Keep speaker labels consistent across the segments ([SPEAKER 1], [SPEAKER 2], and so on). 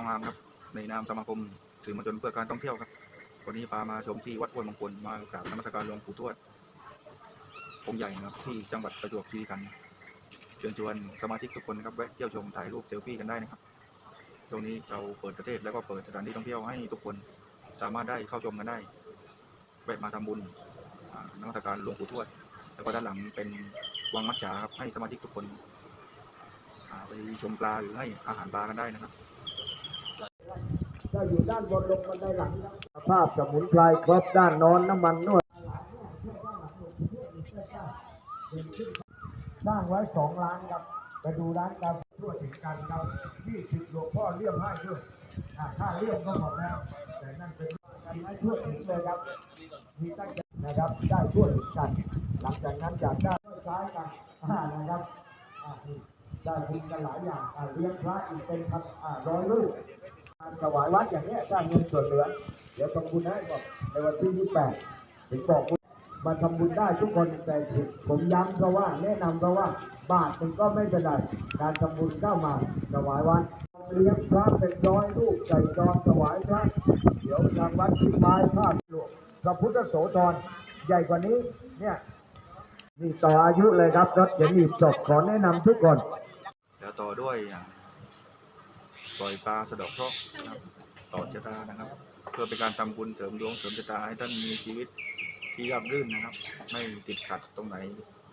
[SPEAKER 1] ทองอามครับในนามสมาคมสื่อมวลชนเพื่อการท่องเที่ยวครับ วันนี้พามาชมที่วัดห้วยมงคลมากราบนมัสการหลวงปู่ทวดองค์ใหญ่นะครับ ที่จังหวัดประจวบคีรีขันธ์เชิญชวนสมาชิกทุกคนนะครับแวะเที่ยวชมถ่ายรูปเซลฟี่กันได้นะครับช่วงนี้เราเปิดประเทศแล้วก็เปิดสถานที่ท่องเที่ยวให้ทุกคนสามารถได้เข้าชมกันได้แวะมาทำบุญนมัสการหลวงปู่ทวด แล้วก็ด้านหลังเป็นวังมัจฉาครับให้สมาชิกทุกคนไปชมปลาหรือให้อาหารปลากันได้นะครับ
[SPEAKER 2] ก็อยู่ด้านบนลงบันไดหลังครับภาพสมุนไพรครบด้านโนอนน้ำมันนวดสร้างไว้สองล้านครับไปดูร้านครับทั่วถึงกันครับที่ถึงหลวงพ่อเลี่ยมให้ด้วยอ่าค่าเลี่ยมก็หมดแล้ว แต่นั่นเป็นกันไว้ทั่วถึงเลยครับมีตั้งใจนะครับได้ทั่วถึงกัน หลังจากนั้นอยากได้ก็ใช้กันอ่านะครับอ่านี่ได้บุญกันหลายอย่างอ่าเลี้ยงพระอีกเป็นพันอ่าร้อยลูก การถวายวัดอย่างนี้สร้างเงินส่วนเหลือ เดี๋ยวทำบุญให้ก่อนในวันที่ 28 ถึงบอกมาทำบุญได้ทุกคนแต่ผมย้ำเพราะว่าแนะนำเพราะว่าบาทมันก็ไม่เป็นไรการทำบุญเข้ามาถวายวัดเลี้ยงพระเป็นร้อยลูกใส่จอมถวายพระเดี๋ยวทางวัดที่ไม้ภาพหลวงพระพุทธโสธรใหญ่กว่านี้เนี่ยนี่ต่ออายุเลยครับรถเขียนหนีบศพขอแนะนำทุกคน
[SPEAKER 1] แล้วต่อด้วยอ่า ปล่อยปลาสะเดอกเคราะห์นะครับต่อชะตานะครับ เพื่อเป็นการทำบุญเสริมดวงเสริมชะตาให้ท่านมีชีวิตที่ราบรื่นนะครับ ไม่ติดขัดตรงไหน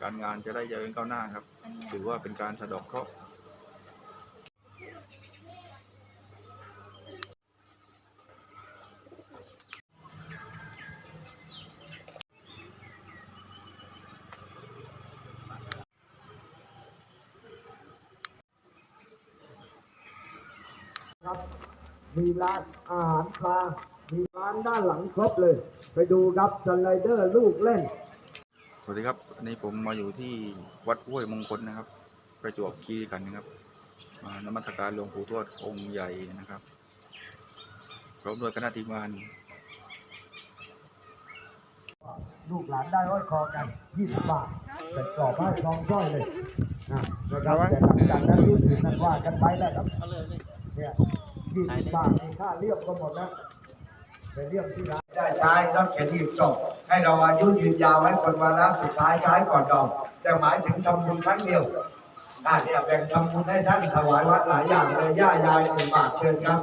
[SPEAKER 1] การงานจะได้เจริญก้าวหน้าครับ ถือว่าเป็นการสะเดอกเคราะห์
[SPEAKER 2] ครับ มีร้านอาหารปลา มีร้านด้านหลังครบเลย ไปดูครับสไลเดอร์ลูกเล่น
[SPEAKER 1] สวัสดีครับวันนี้ผมมาอยู่ที่วัดห้วยมงคลนะครับ ประจวบคีรีขันธ์นะครับมานมัสการหลวงปู่ทวดองค์ใหญ่นะครับพร้อมด้วยคณะทีมงาน
[SPEAKER 2] ลูกหลานได้ห้อยคอกัน20บาทแต่กรอบให้ทองร้อยเลยนะนะครับแต่หลังจากนั้นรู้สึกนั้นว่ากันไปแล้วครับ เนี่ย20บาทมีค่าเรียบก็หมดแล้วไปเรียบที่ร้าน
[SPEAKER 3] ได้ใช้ต้องเขียนหีบศพให้เราอายุยืนยาวไว้คนวันละสุดท้ายใช้ก่อนดอกแต่หมายถึงทำบุญครั้งเดียวอ่าเนี่ยแบ่งทำบุญให้ท่านถวายวัดหลายอย่างเลยย่ายายหนึ่งบาทเชิญครับ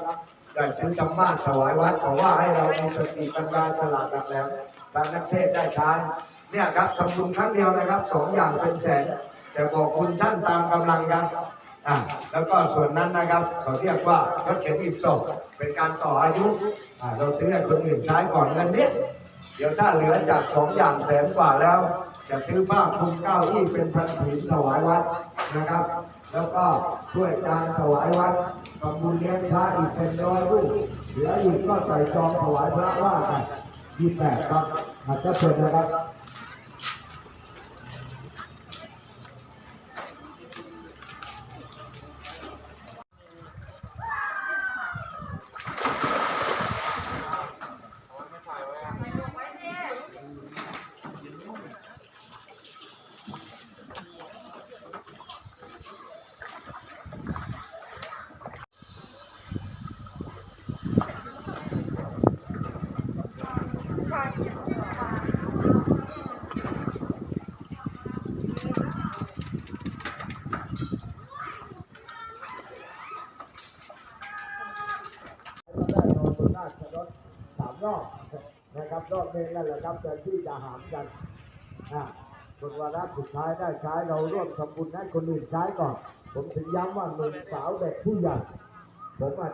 [SPEAKER 3] อยากซื้อจำมาศถวายวัดขอว่าให้เรามีสติปัญญาฉลาดแบบแล้วทางนักเทศน์ได้ใช้เนี่ยครับทำบุญครั้งเดียวนะครับสองอย่างเป็นแสนแต่บอกคุณท่านตามกำลังกัน อ่าแล้วก็ส่วนนั้นนะครับเขาเรียกว่ารถเข็นหีบศพเป็นการต่ออายุอ่าเราซื้อให้คนอื่นใช้ก่อนเงินนิดเดี๋ยวถ้าเหลือจากสองอย่างแสนกว่าแล้ว จะซื้อผ้าคลุมเก้าอี้เป็นพันผืนถวายวัดนะครับ แล้วก็ช่วยการถวายวัดทำบุญเลี้ยงพระอีกเป็นร้อยรูปเหลืออีกก็ใส่ซองถวายพระว่ากันยี่แปดครับอาจจะเชิญนะครับ ได้นอนบนหน้าชรถสาม รอบนะครับรอบนี้นั่นแหละครับแต่ที่จะหามกันคนวาระสุดท้ายได้ใช้เราร่วมทำบุญให้คนอื่นใช้ก่อน ผมถึงย้ำว่าหนุ่มสาวเด็กผู้ใหญ่ผมอาจ